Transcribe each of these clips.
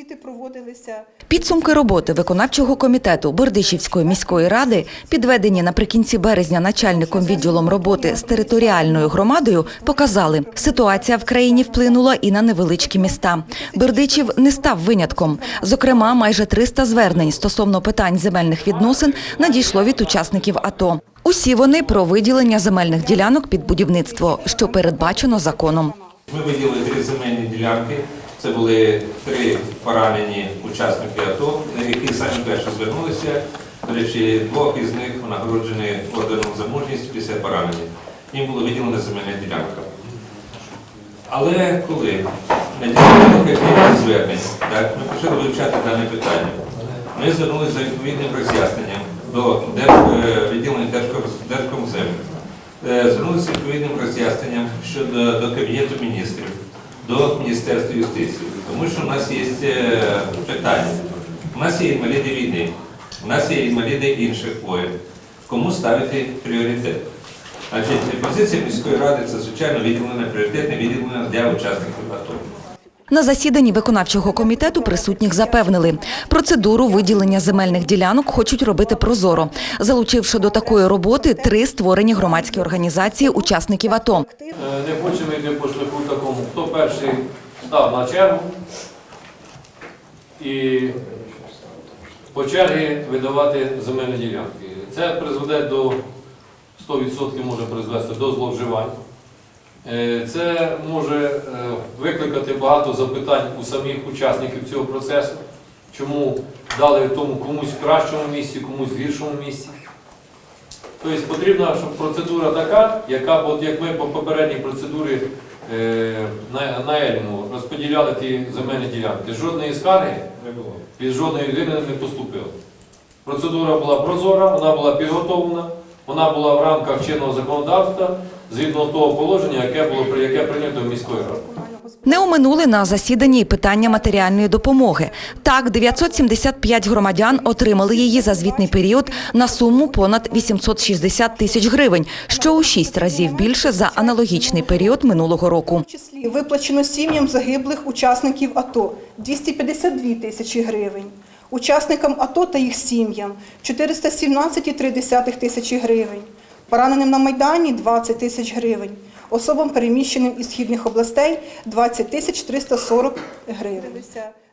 освіти проводилися Підсумки роботи виконавчого комітету Бердичівської міської ради, підведені наприкінці березня начальником відділом роботи з територіальною громадою, показали, ситуація в країні вплинула і на невеличкі міста. Бердичів не став винятком. Зокрема, майже 300 звернень стосовно питань земельних відносин надійшло від учасників АТО. Усі вони про виділення земельних ділянок під будівництво, що передбачено законом. Ми виділили три земельні ділянки. Це були три поранені учасники АТО, які самі перші звернулися. До речі, двох із них нагороджені орденом за мужність після поранення. Їм було виділена земельна ділянка. Але коли надійшло кілька звернень, так, ми почали вивчати дане питання. Ми звернулися за відповідним роз'ясненням до е, відділення Держком- Е, Звернулися з відповідним роз'ясненням щодо до Кабінету міністрів, до Міністерства юстиції. Тому що в нас є е, питання. У нас є інваліди війни, у нас є інваліди інших воїн. Кому ставити пріоритет? Значить, позиція міської ради це звичайно відділення пріоритетне відділення для учасників АТО. На засіданні виконавчого комітету присутніх запевнили, процедуру виділення земельних ділянок хочуть робити прозоро, залучивши до такої роботи три створені громадські організації учасників АТО. Е, Не хочемо йти по шляху такому. Хто перший став на чергу і по черзі видавати земельні ділянки. Це призведе до 100% може призвести до зловживань. Е, Це може е, викликати багато запитань у самих учасників цього процесу, чому дали тому комусь в кращому місці, комусь в гіршому місці. Тобто потрібна, щоб процедура така, яка, от як ми по попередній процедурі е, на, на розподіляли ті земельні ділянки. Жодної скарги від жодної людини не поступило. Процедура була прозора, вона була підготовлена, вона була в рамках чинного законодавства згідно того положення, яке було при- яке прийнято міською радою. Не оминули на засіданні і питання матеріальної допомоги. Так, 975 громадян отримали її за звітний період на суму понад 860 тисяч гривень, що у шість разів більше за аналогічний період минулого року. числі виплачено сім'ям загиблих учасників АТО 252 тисячі гривень. Учасникам АТО та їх сім'ям 417,3 тисячі гривень. Пораненим на Майдані 20 тисяч гривень. Особам, переміщеним із східних областей 20 тисяч 340 гривень.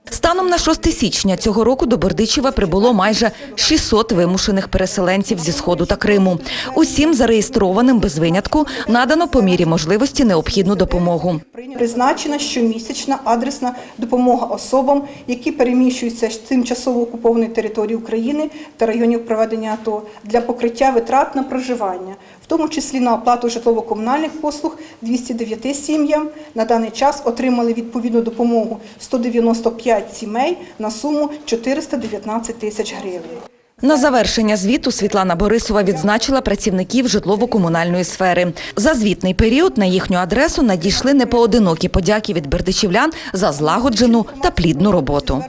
Станом на 6 січня цього року до Бердичева прибуло майже 600 вимушених переселенців зі Сходу та Криму. Усім зареєстрованим без винятку надано по мірі можливості необхідну допомогу. Призначена щомісячна адресна допомога особам, які переміщуються з тимчасово окупованої території України та районів проведення АТО для покриття витрат на проживання, в тому числі на оплату житлово-комунальних послуг 209 сім'ям. На даний час отримали відповідну допомогу 195 сімей на суму 419 тисяч гривень. На завершення звіту Світлана Борисова відзначила працівників житлово-комунальної сфери. За звітний період на їхню адресу надійшли непоодинокі подяки від бердичівлян за злагоджену та плідну роботу.